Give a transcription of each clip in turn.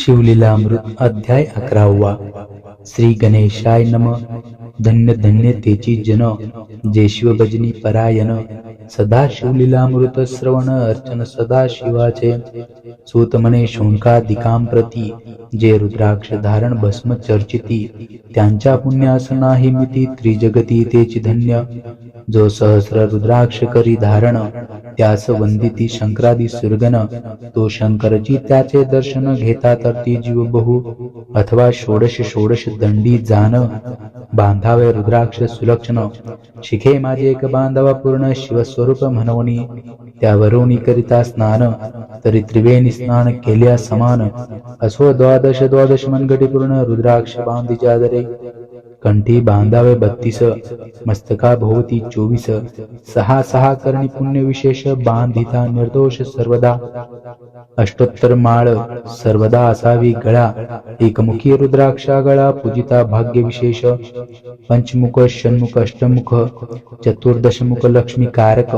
शिवलीलामृत अध्याय अकरावा. श्री गणेशाय नम. धन्य धन्य तेची जन. जे शिवभजनी परायण. सदा शिवलीलामृत श्रवण अर्चन सदा शिवाचे. सूतमने म्हणे शोणकादिकांप्रती जे रुद्राक्ष धारण भस्म चर्चिती. त्यांच्या पुण्यास नाही मिती. त्रिजगती तेची धन्य. जो सहस्र रुद्राक्ष करी धारण त्यास वंदिती शंकरादी सुरगण तो शंकरजी त्याचे दर्शन घेता तर ती जीव बहु अथवा षोडश षोडश दंडी जाण बांधावे रुद्राक्ष सुलक्षण शिखे माझे एक बांधवा पूर्ण शिवस्वरूप म्हणवणी त्यावरुणी करिता स्नान तरी त्रिवेणी स्नान केल्या समान असो द्वादश द्वादश मनगटी पूर्ण रुद्राक्ष बांधिजादरे कंठी बांधावे बत्तीस मस्तका भोवती चोवीस सहा सहा करणी पुण्य विशेष बांधिता निर्दोष सर्वदा. अष्टोत्तर माळ सर्वदा असावी गळा एकमुखी रुद्राक्षा गळा पूजिता भाग्य विशेष पंचमुख षण्मुख अष्टमुख चतुर्दशमुख लक्ष्मी कारक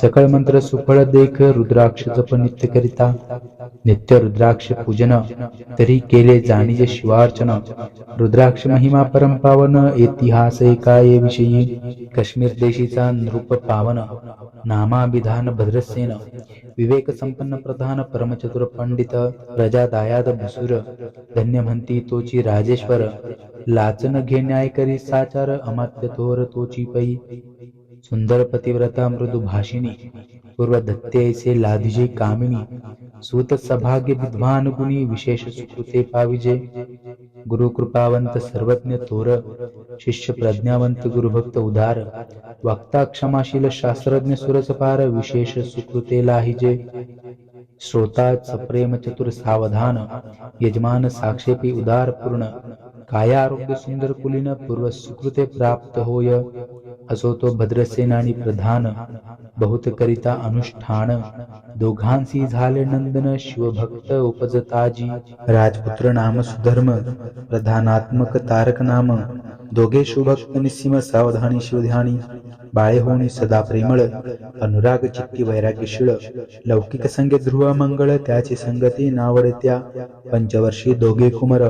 सकळ मंत्र सुफळ देख रुद्राक्ष जप नित्य करिता नित्य रुद्राक्ष पूजन तरी केले जाणीजे शिवार्चन. रुद्राक्ष महिमा परमपावन इतिहास एकाये विषयी. काश्मीर देशीचा नृप पावन नामाभिधान भद्रसेन. विवेक संपन्न प्रधान परमचतुर पंडित प्रजा दायाद भुसुर. धन्य म्हणती तोची राजेश्वर. लाचन घे न्याय करी साचार अमात्य थोर तोची पै. सुंदर पतिव्रता मृदु भाषिणी. पूर्व दत्तेसे लाधिजे कामिनी सूत सभाग्य विद्वान गुणी विशेष सुकृते पाविजे। गुरु कृपावंत सर्वज्ञ थोर शिष्य प्रज्ञावंत गुरुभक्त उदार वक्ता क्षमाशील शास्त्रज्ञ सुरसपार विशेष सुकृते लाहिजे। श्रोता सप्रेम चतुर सावधान यजमान साक्षेपी उदार पूर्ण कायारोग्य सुंदर कुलीन पूर्व सुकृते प्राप्त होय। असो तो भद्रसेनानी प्रधान बहुत करिता अनुष्ठान दोघांसी झाले नंदन शिवभक्त उपजताजी राजपुत्र नाम सुधर्म प्रधानात्मक तारक नाम दोघे शुभक्त निसीम सावधानी शिवध्यानी बाळे होणी सदा प्रेमळ अनुराग चित्ती वैराग्यशीळ लौकिक संगे ध्रुव मंगळ त्याची संगती नावडत्या पंचवर्षी दोघे कुमर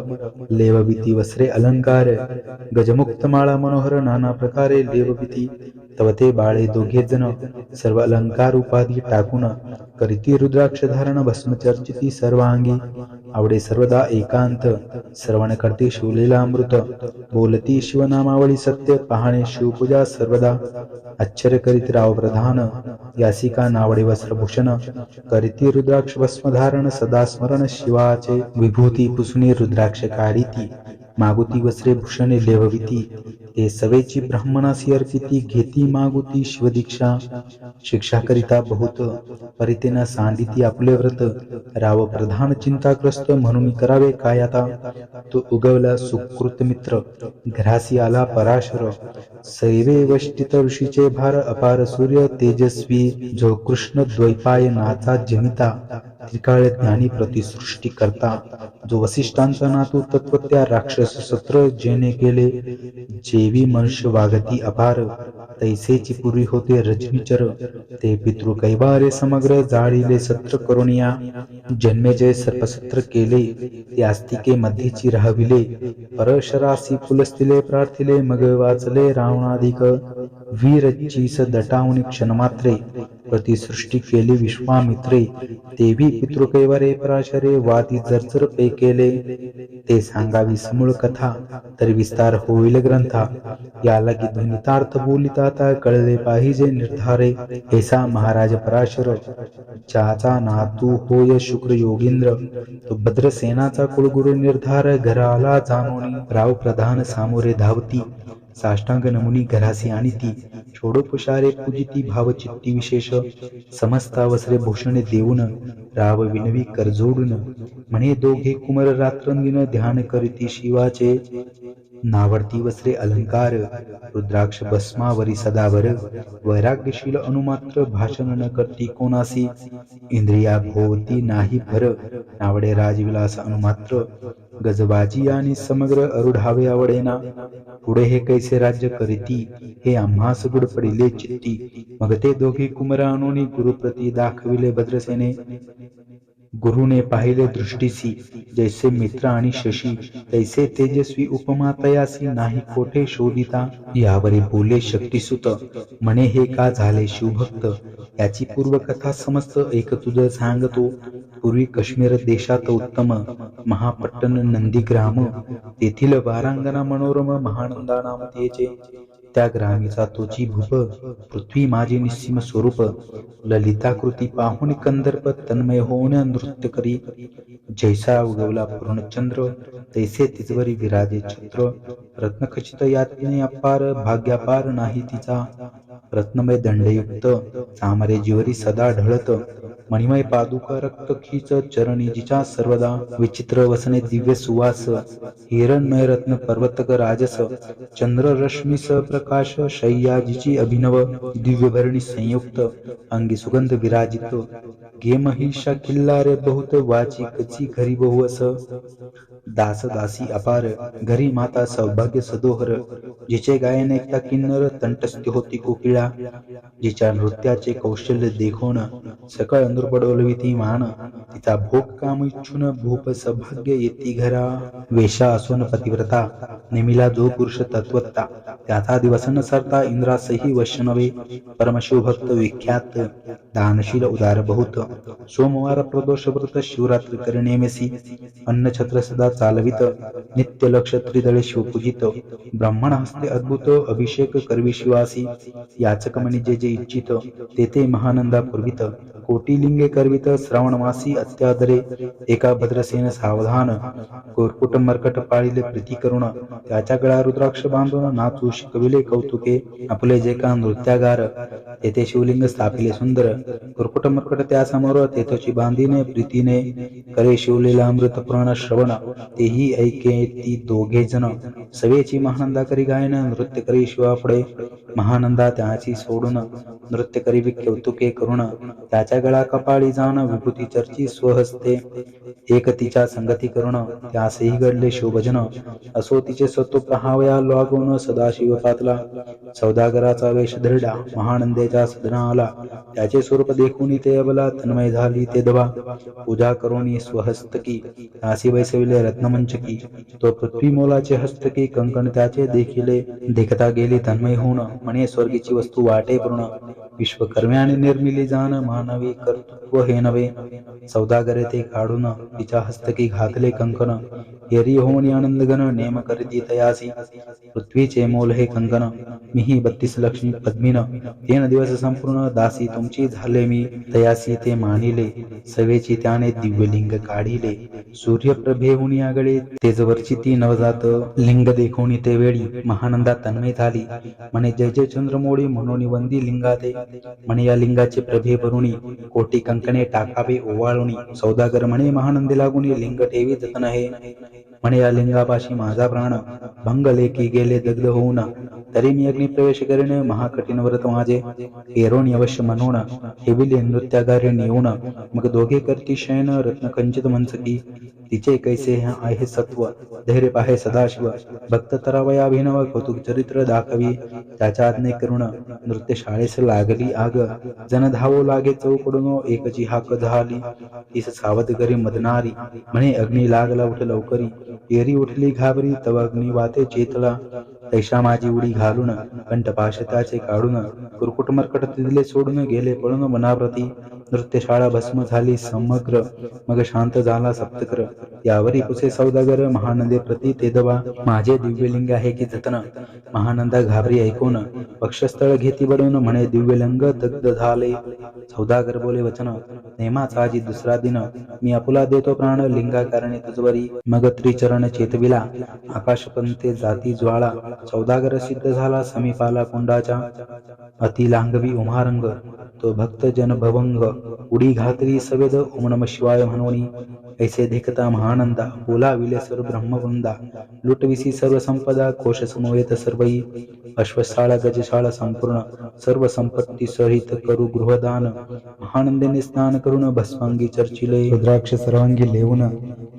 लेवभीती वस्त्रे अलंकार गजमुक्त माळा मनोहर नाना प्रकारे लेवभीती तव ते बाळे दोघे जण सर्व अलंकार उपाधी टाकून करीती रुद्राक्ष धारण भस्म चर्चिती सर्वांगी. आवडे सर्वदा एकांत श्रवण करते शिवलीला अमृत बोलती शिवनामावळी सत्य पाहणे शिवपूजा सर्वदा. आश्चर्य करीत राव प्रधान यासिका नावडे वस्त्रभूषण करीती रुद्राक्ष भस्म धारण सदा स्मरण शिवाचे. विभूती पुसुनी रुद्राक्ष कारिती मागुती वस्त्रे भूषणे लेवविती ते सवेची ब्राह्मणासी अर्पिती घेती मागुती शिवदीक्षा. शिक्षा करिता बहुत परितेना सांडिती आपले व्रत. राव प्रधान चिंताग्रस्त म्हणून करावे काय आता? तो उगवला सुकृत मित्र. घरासी आला पराशर. सैवे वष्टित ऋषीचे भार अपार सूर्य तेजस्वी. जो कृष्ण द्वैपाय नाचा जनिता. त्रिकाळ ज्ञानी प्रतिसृष्टी करता जो वसिष्ठांचा नातू तत्व त्या राक्षस सत्र जेने केले जेवी मनुष्य वागती अपार तैसेची पूर्वी होते रजनीचर ते पितृ कैवारे समग्र जाळीले सत्र करुणिया जन्मेजय सर्पसत्र केले ते आस्तिके मध्येची राहविले परशरासी पुलस्तिले प्रार्थिले मग वाचले रावणाधिक वीरचीस दटावणी क्षणमात्रे प्रतिसृष्टी केली विश्वामित्रे. तेवी पितृकैवारे पराशरे वादी जर्जर पे केले ते सांगावी समूळ कथा तर विस्तार होईल ग्रंथा. याला की ध्वनितार्थ बोलिता कळले पाहिजे निर्धारे. ऐसा महाराज पराशर ज्याचा नातू होय शुक्र योगिंद्र. तो भद्रसेनाचा कुलगुरु निर्धार घराला जाणून राव प्रधान सामोरे धावती. साष्टांग नमुनी घरासी आणि षोडोपशारे पूजिती भावचित्ती विशेष समस्ता वस्त्रे भूषणे देऊन राव विनवी करजोडून म्हणे दोघे कुमर रात्रंदिन ध्यान करीती शिवाचे नावडती वस्त्रे अलंकार रुद्राक्ष भस्मावरी सदावर वैराग्यशील अनुमात्र भाषण न करती कोणासी इंद्रिया भोवती नाही भर नावडे राजविलास अनुमात्र गजबाजी आणि समग्र अरुढावे आवडेना पुढे हे कैसे राज्य करीती? हे आम्हास गुड पडिले चित्ती. मग ते दोघी कुमरानोनी गुरुप्रती दाखविले भद्रसेने. गुरुने पाहिले दृष्टीसी जैसे मित्र आणि शशी तैसे तेजस्वी उपमा तयासी नाही कोठे शोधिता यावरी बोले शक्तिसुत म्हणे हे का झाले शिवभक्त? याची पूर्वकथा समस्त एक तुझ सांगतो. पूर्वी काश्मीर देशात उत्तम महापट्टण नंदीग्राम तेथील वारांगणा मनोरम महानंदा नाम त्या ग्रामीचा तोची भूप पृथ्वी माझे निस्सीम स्वरूप ललिताकृती पाहून कंदर्प तन्मय होऊन नृत्य करी. जैसा उगवला पूर्णचंद्र तैसे तिजवरी विराजे छत्र. रत्नखचित यातने अपार भाग्यापार नाही तिचा. रत्नमय दंडयुक्त सामरे जीवरी सदा ढळत. मणिमय पादुका रक्त खीच चरणी जिचा सर्वदा विचित्र वसने दिव्य सुवास हिरणमय रत्न पर्वतक राजस चंद्र रश्मी प्रकाश शय्या जिची अभिनव दिव्य भरणी संयुक्त अंगी सुगंध विराजित गेम गे किल्ला किल्लारे बहुत वाची कची घरी बहुअस दास दासी अपार घरी माता सौभाग्य सदोहर जिचे गायन एकता किन्नर तंटस्थ होती कोकिळा जिच्या नृत्याचे कौशल्य देखून सकळ नृपडोलविती मान तिचा भोग काम इच्छुन भूप सौभाग्य येती घरा वेशा असून पतिव्रता नेमिला जो पुरुष तत्वत्ता त्याचा दिवस न सरता इंद्रासही वश वैष्णवे परमशिवभक्त विख्यात दानशील उदार बहुत सोमवार प्रदोष व्रत शिवरात्री करनेमेसी अन्न छत्र सदा चालवित. नित्य लक्ष त्रिदळे शिवपूजित. ब्राह्मण हस्ते अद्भुत अभिषेक करविशिवासी याचक म्हणजे जे जे इच्छित तेथे महानंदा पुरवित. कोटिलिंगे करवित श्रावण मासी अत्यादरे एका भद्रसेन सावधान कोरकुट मरकट पाळीले प्रीती करुण त्याच्या गळा रुद्राक्ष बांधून नाचू शिकविले कौतुके आपले जे का नृत्यागार तेथे शिवलिंग स्थापिले सुंदर कुरकुट मरकट त्या समोर बांधीने प्रीतीने करे शिवलेला अमृत पुराण श्रवण तेही ऐके ती दोघे जण सवेची महानंदा करी गायन नृत्य करी शिवापुढे महानंदा त्याची सोडून नृत्य करी कौतुके करुण त्याच्या गळा कपाळी जाण विभूती चर्ची स्वहस्ते. एक तिच्या संगती करुण त्यासही घडले शोभजन असो तिचे सत्व पहावया लागून सदाशिव पातला. सौदागराचा वेश धरला महानंदेच्या सदना आला. त्याचे स्वरूप देखून ते अबला तन्मय झाली ते दवा पूजा करून स्वहस्तकी त्यासी बैसविले रत्नमंचकी. तो पृथ्वी मोलाचे हस्तकी कंकण त्याचे देखिले. देखता गेली तन्मय होऊन म्हणे स्वर्गीची वस्तू वाटे पूर्ण विश्वकर्म्याने निर्मिली जाण मानवी कर्तृत्व हे नव्हे. सौदागरे ते काढून तिच्या हस्तकी घातले कंकण यरी होऊन आनंदगण नेम करीती तयासी. पृथ्वीचे मोल हे कंकण मीही बत्तीस लक्ष्मी पद्मीन. तीन दिवस संपूर्ण दासी तुमची झाले मी तयासी ते मानिले. सवेची त्याने दिव्यलिंग काढिले. सूर्यप्रभेहुनी आगळे तेजवरची ती नवजात लिंग देखोनी ते वेळी महानंदा तन्मय झाली. म्हणे जय जय चंद्रमोळी म्हणून वंदी लिंगाते म्हणे या लिंगाचे प्रभे भरुणी कोटी कंकणे टाकावे ओवाळ ओवाळुनी सौदागर म्हणे महानंदी लागुनी लिंग ठेवी जतन हे म्हणे या लिंगापाशी माझा प्राण भंग लेखी गेले दग्ध होऊन. तरी मी अग्नी प्रवेश करीन महाकठीण व्रत माझे. हेरोणी अवश्य म्हणून हेविले नृत्यागारे नेऊन. मग दोघे करती शयन रत्नकंचित मनसकी. तिचे कैसे आहे सत्व धैर्य पाहे सदाशिव। भक्त तरावया अभिनव कौतुक चरित्र दाखवी त्याच्या आज्ञे करुण नृत्य शाळेस लागली आग। जन धावो लागे चौकडून एकची हाक झाली। तीस सावध घरी मदनारी म्हणे अग्नी लागला उठ लवकरी। एरी उठली घाबरी तव अग्नी वाते चेतला। तैशा माझी उडी घालून कंठपाश त्याचे काढून कुरकुट मरकट तिथले सोडून गेले पळून मनाप्रती नृत्यशाळा भस्म झाली समग्र मग शांत झाला सप्तकर यावरी कुसे सौदागर महानंदे प्रती तेदवा माझे दिव्यलिंग आहे की जतन. महानंदा घाबरी ऐकून पक्षस्थळ घेती बडून म्हणे दिव्यलिंग दग्ध झाले. सौदागर बोले वचन नेमाचा आजी दुसरा दिन. मी आपुला देतो प्राण लिंगा कारणे तुझवरी. मग त्रिचरण चेतविला. आकाशपंते जाती ज्वाळा. सौदागर सिद्ध झाला समीपाला कुंडाच्या. अति लांगवी उमारंग तो भक्त जन भवंग उडी घातली सवेद ओम नम शिवाय म्हणोनी. ऐसे देखता महानंदा बोलाविले सर्व ब्रह्मवृंदा. लुटविसी सर्व संपदा कोश समवेत सर्वई. अश्वशाळा गजशाळा संपूर्ण सर्व संपत्ती सहित करू गृहदान. महानंदेने स्नान करून भस्मांगी चर्चिले. रुद्राक्ष सर्वांगी लेवून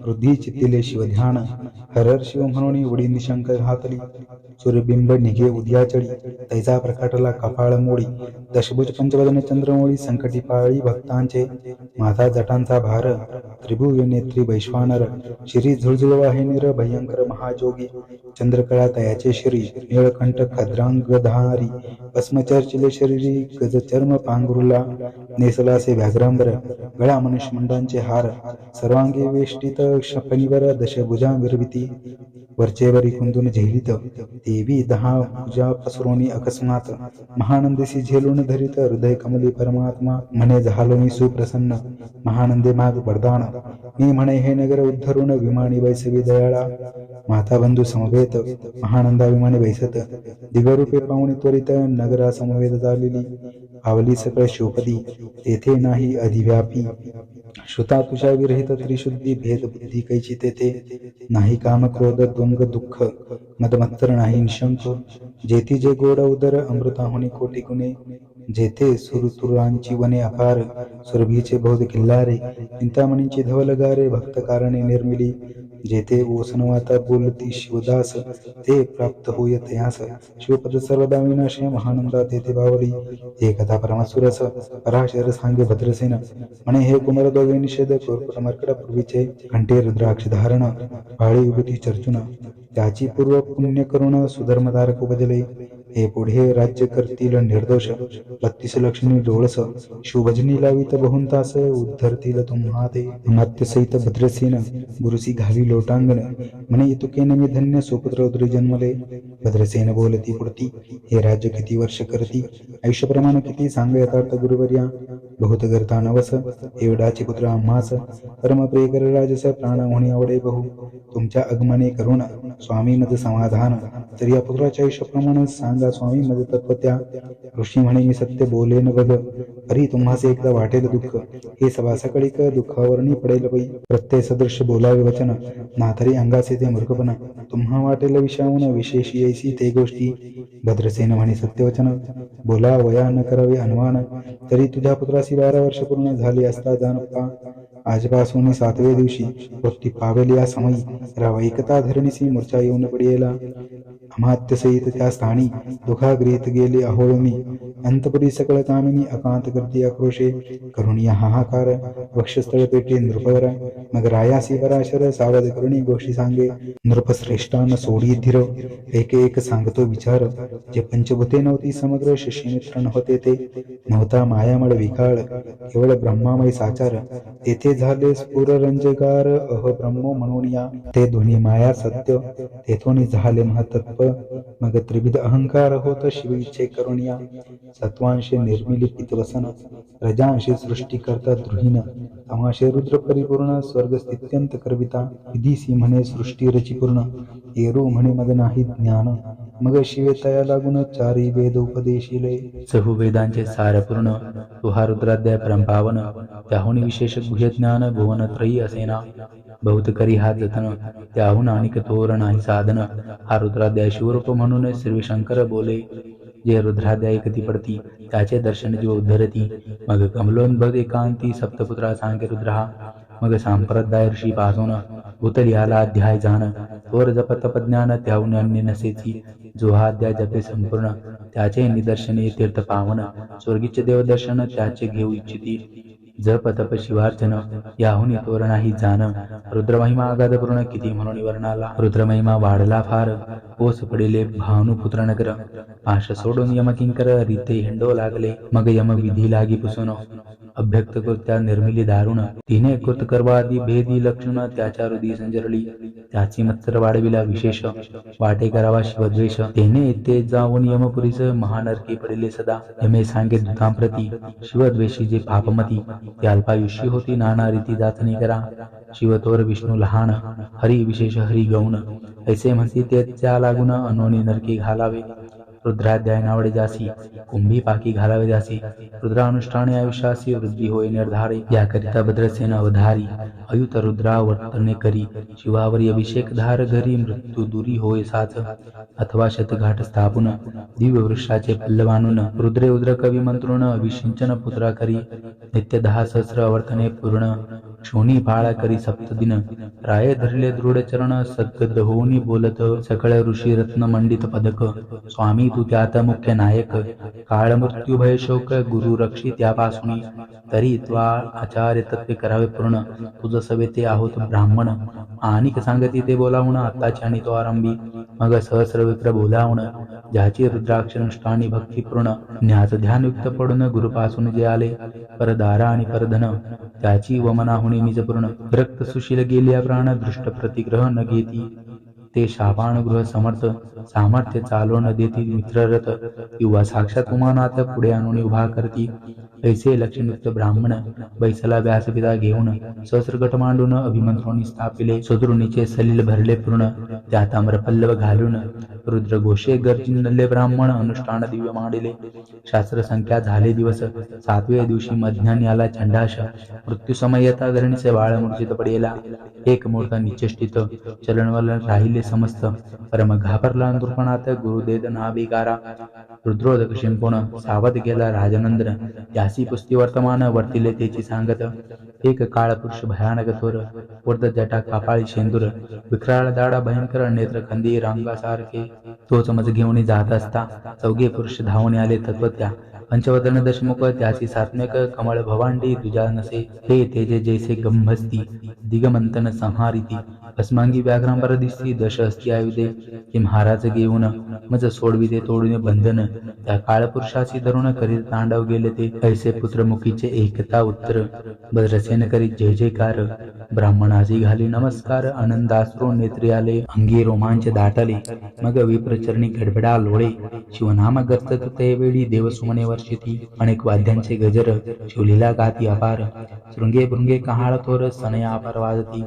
वृद्धी चित्तिले शिवध्यान. हरर शिव म्हणून उडी निशंक घातली. सूर्यबिंब निघे उद्याचळी तैजा प्रकाटला कपाळ मोडी दशभुज पंचवदन चंद्रमोळी संकटी पाळी भक्तांचे माझा जटांचा भार त्रिभुवनेत्री वैश्वानर श्री झुळझुळ वाहिनीर भयंकर महाजोगी चंद्रकळा तयाचे श्री निळकंठ खद्रांगधारी भस्मचर्चिले शरीरी गजचर्म पांघरुला नेसलासे व्याघ्रांबर गळा मनुष्यमंडांचे हार सर्वांगी वेष्टित शपनिवर दशभुजा विरविती वरचेवरी कुंदून झेलित देवी दहा भुजा पसरोनी अकस्मात. महानंदेसी झेलून धरित हृदय कमली परमात्मा म्हणे झालो मी सुप्रसन्न. महानंदे माग वरदान. मी म्हणे हे नगर उद्धरून विमानी वैसवी दयाळा. माता बंधू समवेत महानंदा विमाने बैसत. दिगरूपे पाहुणे त्वरित नगरा समवेत झालेली. आवली सकळ शोपदी तेथे नाही अधिव्यापी. श्रुता तुझ्या विरहित त्रिशुद्धी भेद बुद्धी कैची तेथे नाही काम क्रोध द्वंग दुःख मदमत्तर नाही निशंक जेती जे गोड उदर अमृता होणे कोटी गुणे जेथे सुरतुरांची वने अपार सुरभीचे बौद्ध किल्लारे चिंतामणींची धवलगारे भक्तकारणे भक्त कारणे निर्मिली जेथे ओसनवाता बोलती शिवदास ते प्राप्त होय तयास शिवपद सर्वदा विनाशे महानंदा तेथे बावली. हे कथा परमासुरस पराशर सांगे भद्रसेन. म्हणे हे कुमार दोघे निषेध कोरपट पूर्वीचे घंटे रुद्राक्ष धारण पाळी उभटी चर्चुन त्याची पूर्व पुण्य करुण सुधर्मधारक उपजले. पुढे राज्य करतील निर्दोष बत्तीस लक्ष्मी डोळस शुभजनी लावित बहुंतास उद्धरतील तुम्हा ते नाट्यसहित भद्रसेन गुरुसी घावी लोटांगण म्हणे तुकेन मी धन्य सुपुत्र उदरी जन्मले. भद्रसेन बोलती पुढती हे राज्य किती वर्ष करती? आयुष्य प्रमाण किती? सांग यथार्थ गुरुवर्या. बहुत करता नवस एवढाची पुत्र आम्हास परम प्रिय कर राजस प्राण होणे आवडे बहु. तुमच्या आगमने करुण स्वामी मज समाधान. तर या पुत्राच्या आयुष्याप्रमाणे सांगा स्वामी मज तत्व त्या ऋषी म्हणे मी सत्य बोलेन बघ. अरे तुम्हास एकदा वाटेल दुःख. हे सभा सकाळी क दुःखावरणी पडेल बाई. प्रत्यय सदृश बोलावे वचन. नाथरी अंगाचे ते मूर्खपणा. तुम्हा वाटेल विषावून विशेष यायची ते गोष्टी. भद्रसेन म्हणे सत्यवचन बोला वया न करावे अनुमान. तरी तुझ्या पुत्राशी बारा वर्ष पूर्ण झाली असता जाणता आजपासून सातव्या दिवशी वृत्ती पावेल या समयी. एकता धरणीसी मूर्छा येऊन पडियेला अमात्य सहित त्या स्थानी दुखाग्रहित गेले अहोळ मी. अंतपुरी सकळ कामिनी अकांत करती आक्रोशे करुणिया हाहाकार वक्षस्थळ पेटे नृपवर मग रायासी पराशर सावध करुणी गोष्टी सांगे नृपश्रेष्ठान सोडी धीर एक एक सांगतो विचार जे पंचभूते नव्हती समग्र शिष्यमित्र नव्हते ते नव्हता मायामळ विकाळ केवळ ब्रह्मामय साचार तेथे झाले स्फुररंजगार अह ब्रह्मो म्हणून या ते दोन्ही माया सत्य तेथून झाले महतत्व मग त्रिविध अहंकार होत शिव इच्छे करुणिया. सत्वांशे निर्मिलिपित वसन रजांशी सृष्टी करता द्रुहीन तमाशे रुद्र परिपूर्ण स्वर्ग स्थित्यंत करविता. विधीसी म्हणे सृष्टी रची पूर्ण एरू म्हणे मग नाही ज्ञान. मग शिवे तया लागून चारी वेद उपदेशिले चहु वेदांचे सारपूर्ण तुहा रुद्राध्याय परंपावन त्याहून विशेष गुहज्ञान भुवन त्रयी असेना. बहुत करी हा जतन त्याहून आणिक थोर नाही साधन हा रुद्राध्याय शिवरूप म्हणून श्री शंकर बोले. जे रुद्राध्याय कधी पडती त्याचे दर्शन जीव उद्धरती. मग कमलोन्भग एकांती सप्तपुत्रा सांगे रुद्रहा. मग सांप्रदाय ऋषी पासून भूतली अध्याय जाण तोर जप तप ज्ञान त्याहून अन्य नसेची. जो हा द्या जपे संपूर्ण त्याचे निदर्शने तीर्थ पावन स्वर्गीचे देवदर्शन त्याचे घेऊ इच्छिती. जप तप शिवार्चन याहून तोर नाही जाण. रुद्रमहिमा अगाध पूर्ण किती म्हणून वर्णाला रुद्रमहिमा वाढला फार. ओस पडिले भानुपुत्र नगर. आश सोडून यमकिंकर रीते हिंडो लागले. मग यम विधी लागी पुसून. अभ्यक्त कृत्या निर्मिली दारुण. तिने कृत कर्वादी भेदी लक्षण त्याच्या हृदय संजरली. त्याची मत्सर वाढविला विशेष. वाटे करावा शिवद्वेष. तेने ते जाऊन यमपुरीस महानरकी पडिले सदा. यमे सांगे दुधांप्रती. शिवद्वेषी जे पापमती. ते अल्पायुष्य होती नाना रीती जाचणी करा. शिवतोर विष्णू लहान. हरी विशेष हरी गौण. ऐसे म्हणती ते त्या लागून अनोनी नरकी घालावे. रुद्राध्याय नावडे जासी कुंभी पाकी घालावे जासी रुद्रानुष्ठाने आयुष्यासी वृद्धी होय निर्धारे याकरिता भद्रसेन अवधारी अयुत रुद्रावर्तने करी शिवावर अभिषेक धार घरी मृत्यू दुरी होय साच अथवा शतघाट स्थापून दिव्य वृक्षाचे पल्लवानून रुद्रे उद्र कवी मंत्रुण अभिषिंचन पुत्रा करी नित्य दहा सहस्र अवर्तने पूर्ण शोनी फाळा करी सप्त दिन. राय धरले दृढ चरण सद्गद होऊनी बोलत सकळ ऋषी रत्न मंडित पदक. स्वामी तू त्यात मुख्य नायक. काळ मृत्यू भय शोक गुरु रक्षी त्यापासून. तरी त्वा आचार्य तत्वे करावे पूर्ण. तुझ सवे ते आहोत ब्राह्मण. आणि सांगती ते बोलावण आताची आणि तो आरंभी. मग सहस्र विप्र बोलावून ज्याची रुद्राक्ष अनुष्ठानी भक्तीपूर्ण ज्ञात ध्यानयुक्त पडून गुरुपासून जे आले परदारा आणि परधन. त्याची वमनाहून निज पूर्ण रक्त सुशील गेल्या प्राण दृष्ट प्रतिग्रह न घेती ते शाबाणगृह समर्थ सामर्थ्य चालवून देती मित्ररथ किंवा साक्षात उमानात पुढे आणून उभा करती. ऐसे लक्षणयुक्त ब्राह्मण बैसला व्यासपिता घेऊन सहस्रगट मांडून अभिमंत्रोनी स्थापिले सुदृणीचे सलील भरले पूर्ण त्या ताम्रपल्लव घालून रुद्र घोषे गर्जिनले ब्राह्मण अनुष्ठान दिव्य मांडिले. शास्त्र संख्या झाले दिवस. सातव्या दिवशी मध्यान आला चंडाश मृत्यू समयता धरणीचे बाळ मूर्छित पडेला. एक मूर्त निचेष्टित. चलनवलन राहिले समस्त. परम घाबरला नृपणात. गुरुदेद नाभिकारा. रुद्रोदक शिंपूण सावध गेला राजनंद्र यासी पुस्ती वर्तमान वर्तिले तेची सांगत. एक काळ पुरुष भयानक थोर. वर्ध जटा कापाळी शेंदूर. विक्राळ दाडा भयंकर नेत्र खंदी रांगासारखे. तो समज घेऊन जात असता चौघे पुरुष धावणे आले तत्वत्या पंचवदन दशमुख त्याची सात्मिक कमळ भवांडी तुझ्या नसे हे तेजे जैसे गंभस्ती दिगमंतन संहारिती भस्मांगी व्याघ्रांबर दिसती दश असती आयुधे कि महाराज घेऊन मज सोडविते तोडून बंधन त्या काळपुरुषाशी धरून करीत तांडव गेले ते ऐसे पुत्रमुखीचे एकता उत्तर बद्रसेन करीत जय जयकार ब्राह्मणाची घाली नमस्कार आनंदास्रो नेत्री आले अंगी रोमांच दाटले मग विप्रचरणी गडबडा लोळे शिवनाम गर्त ते वेळी देवसुमने वर्षिती अनेक वाद्यांचे गजर शिवलीला गाती अपार शृंगे भृंगे कहाळ थोर सनया अपार वाजती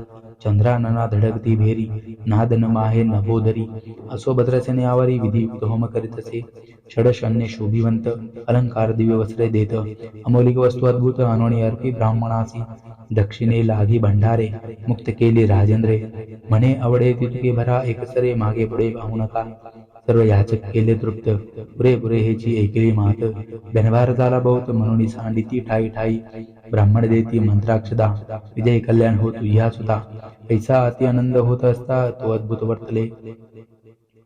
चंद्रानना धडकती भेरी नादन माहे नभोदरी असो भद्रसेने आवारी विधी होम करीत असे षडशन्य शोभिवंत अलंकार दिव्य वस्त्रे देत अमौलिक वस्तू अद्भुत अनोणी अर्पी ब्राह्मणासी दक्षिणे लागी भंडारे मुक्त केले राजेंद्रे म्हणे आवडे तितके भरा एकसरे मागे पुढे पाहू नका सर्व याचक केले तृप्त. पुरे पुरे हेची ऐकली मात. बेनभार झाला बहुत म्हणून सांडिती ठाई ठाई. ब्राह्मण देती मंत्राक्षदा. विजय कल्याण होत या सुद्धा ऐसा अति आनंद होत असता तो अद्भुत वर्तले.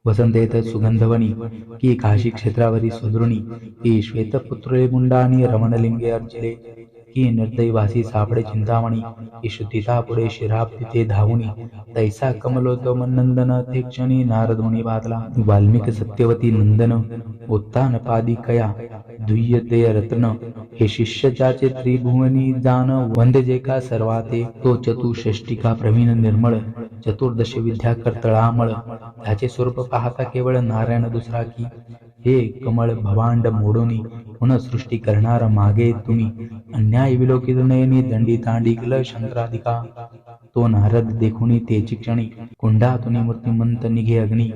वसंत येत सुगंधवनी. की काशी क्षेत्रावरी सुदृणी की श्वेतपुत्रे मुंडानी रमणलिंगे अर्जिले. ही निर्दयवासी सापडे चिंतामणी की शुद्धिता पुढे शिराप तिथे धावुनी तैसा कमलोत्तम नंदन ते क्षणी नारदमुनी बादला वाल्मिक सत्यवती नंदन उत्तान पादी कया दुय्यते रत्न हे शिष्य ज्याचे त्रिभुवनी जाण वंदे जे का सर्वाते तो चतुष्टिका प्रवीण निर्मळ चतुर्दश विद्या कर्तळामळ त्याचे स्वरूप पाहता केवळ नारायण दुसरा की हे कमळ भवांड मोडोनी पुनः सृष्टी करणार मागे तुम्ही. अन्याय विलोकित नयनी दंडी तांडिकल शंकराधिका तो नारद देखुनी तेची क्षणी. कुंडातुनी मूर्तिमंत निघे अग्नी.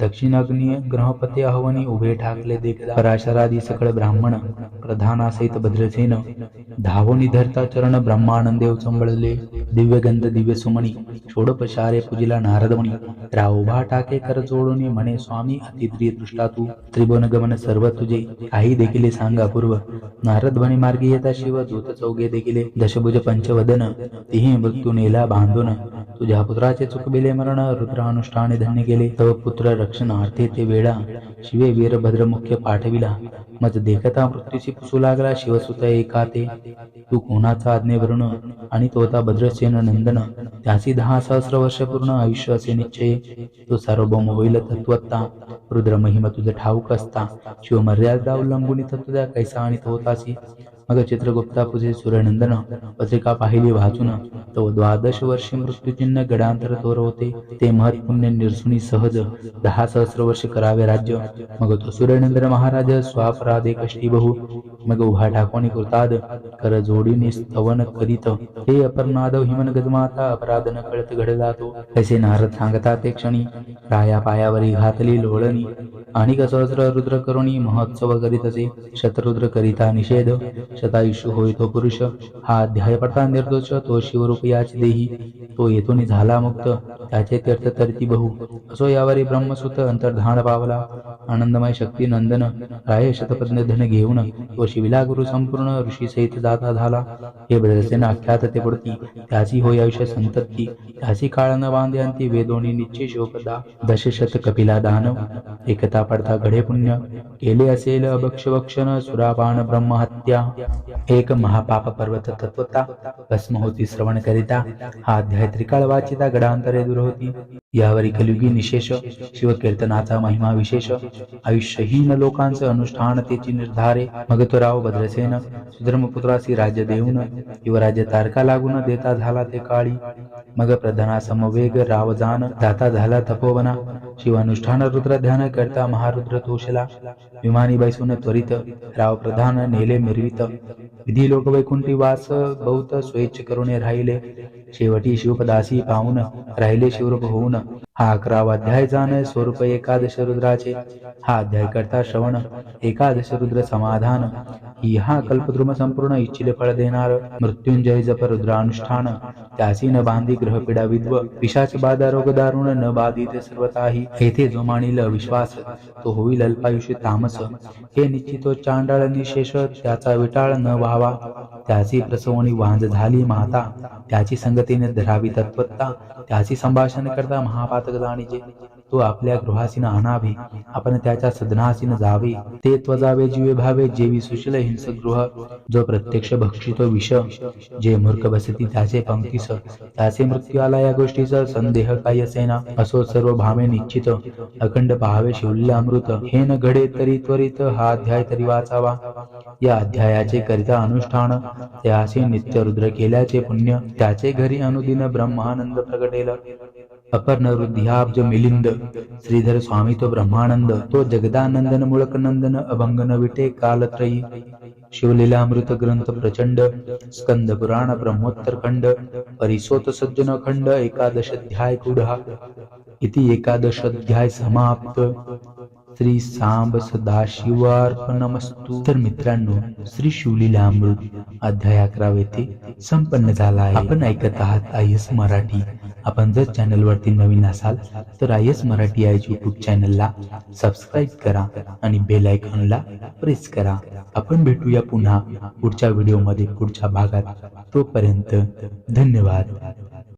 दक्षिण अग्नी ग्रहपते अहवनी उभे ठाकले देखदा पराशरादी सकळ ब्राह्मण. प्रधानासहित भद्रसेन. धावोनी धरता चरण ब्रह्मानंदेव संबळले दिव्य गंध दिव्य सुमणी षोडपशारे पूजिला नारदमणी रावभा टाके कर जोडून म्हणे स्वामी अतिद्रिय दृष्टा तू त्रिभुवन गमन सर्व तुझे. काही देखील सांगा पूर्व. नारद मार्गी येता शिव दूत चौघे देखील दशभुज पंचवदन तिही मृत्यू नेला बांधून तुझ्या पुत्राचे चुकबिले मरण रुद्रानुष्ठाने धन्य केले. तव पुत्र रक्षणार्थे ते वेळा शिवे वीरभद्र मुख्य पाठविला. मज देखता मृत्यूशी पुसू लागला शिवसुत एका ते. तू कोणाचा आज्ञेवरून आणि तो होता भद्रसेन नंदन. त्याची दहा सहस्र वर्ष पूर्ण आयुष्य असे निश्चय. तो सार्वभौम होईल तत्वत्ता. रुद्र महिमा तुझा ठाऊक असता. शिव मर्यादा तत्व तत्वद्या कैसा आणि तो होतासी मग चित्रगुप्ता पुजे सूर्यनंदन पत्रिका पाहिली वाचून तो द्वादश वर्षी मृत्यूचिन्ह गडांतर थोर होते ते महत्पुण्य निर्सुनी सहज दहा सहस्र वर्ष करावे राज्य. मग तो सूर्यनंदन महाराज स्वापराधे कष्टी बहु. मग उभा ठाकोणी कृताद कर जोडीने स्तवन करीत. हे अपर्णादव हिमन गजमाता अपराध न कळत घडला तो असे नारद सांगता ते क्षणी. राया पायावरी घातली लोळणी. आणि सहस्र रुद्र करुणी महोत्सव करीत असे. शतरुद्र करिता निषेध. शतायुष्य होय तो पुरुष. हा अध्याय पडता निर्दोष तो शिवरूप याच देही तो येतोनी झाला मुक्त. त्याचे तीर्थ तरती बहु. असो यावरी ब्रह्मसुत अंतर्धान पावला. आनंदमय शक्ती नंदन. राय शतपज्ञ धन घेऊन तो शिविला गुरु संपूर्ण. ऋषी सहित जाता झाला. हे बदलसेन आख्यात ते पडती. त्याची होय आयुष्य संतती त्याची काळ न बांधे अंती वेदोनी निश्चय शोकदा. दशशत कपिला दानव एकता पडता घडे पुण्य. केले असेल अभक्ष भक्षण सुरापान ब्रह्महत्या. एक महापाप पर्वत तत्वता भस्म होती श्रवण करिता हा अध्याय त्रिकाळ वाचिता गडांतरे दूर होती. यावरी कलियुगी निशेष शिवकीर्तनाचा महिमा विशेष आयुष्यहीन लोकांचे अनुष्ठान तेची निर्धारे मग भद्रसेन सुधर्मपुत्रासी राज्य देऊन युवराज्य तारका लागून देता झाला ते काळी मग प्रधाना समवेग राव जान दाता झाला तपोवना शिवानुष्ठान रुद्र ध्यान करता महारुद्र तोषला विमानी बैसून त्वरित राव प्रधान नेले मिरवित विधी लोक वैकुंठी वास बहुत स्वेच्छ करुणे राहिले शेवटी शिवपदासी पाहून राहिले शिवरूप होऊन. हा अकरावा अध्याय जाण स्वरूप एकादश रुद्राचे. हा अध्याय करता श्रवण एकादश रुद्र समाधान. ही हा कल्पद्रुम संपूर्ण इच्छिले फळ देणार. मृत्युंजय जप रुद्रानुष्ठान. त्यासी न बांधी ग्रहपीडा विद्व. पिशाच बाधा रोग दारुण न बाधित सर्वताही. येथे जो मानिल विश्वास तो होईल अल्पायुष्य तामस. हे निश्चितो चांडाळ निशेष त्याचा विटाळ न व्हावा. त्याची प्रसवणी वांज झाली माता. त्याची संगतीने धरावी तत्पत्ता. त्याची संभाषण करता महापात जाणीचे तो आपल्या गृहासीन आणावे आपण त्याच्या सदनासीन जावे ते त्वजावे जीवे भावे जेवी सुशील हिंसक गृह जो प्रत्यक्ष भक्षितो विष जे मूर्ख बसती त्याचे पंक्तीस त्याचे मृत्यू आला या गोष्टीचा संदेह काय असेना? असो सर्व भावे निश्चित अखंड पहावे शिवलेले अमृत हे न घडे तरी त्वरित हा अध्याय तरी वाचावा. या अध्यायाचे करिता अनुष्ठान त्याचे नित्य रुद्र केल्याचे पुण्य त्याचे घरी अनुदिन ब्रह्मानंद प्रगटेल अपर्ण रुद्ध्याब्ज मिलिंद श्रीधर स्वामी तो ब्रह्मानंद तो जगदानंदन मुळक नंदन अभंगन विटे कालत्रयी शिवलीलामृत ग्रंथ प्रचंड स्कंद पुराण ब्रह्मोत्तर खंड परिसोत सज्जन खंड एकादश अध्याय इति एकादश अध्याय समाप्त। श्री सांब सदाशिवार्पणमस्तु तर मित्रांनो श्री शिवलीला अमृत अध्याय अकरा येथे संपन्न झाला आहे. आपण ऐकत आहात आय मराठी. आपण जर चॅनलवरती नवीन असाल तर आय एस मराठी या यूट्यूब चॅनलला सबस्क्राईब करा आणि बेल आयकॉनला प्रेस करा. आपण भेटूया पुन्हा पुढच्या व्हिडिओमध्ये पुढच्या भागात. तोपर्यंत धन्यवाद.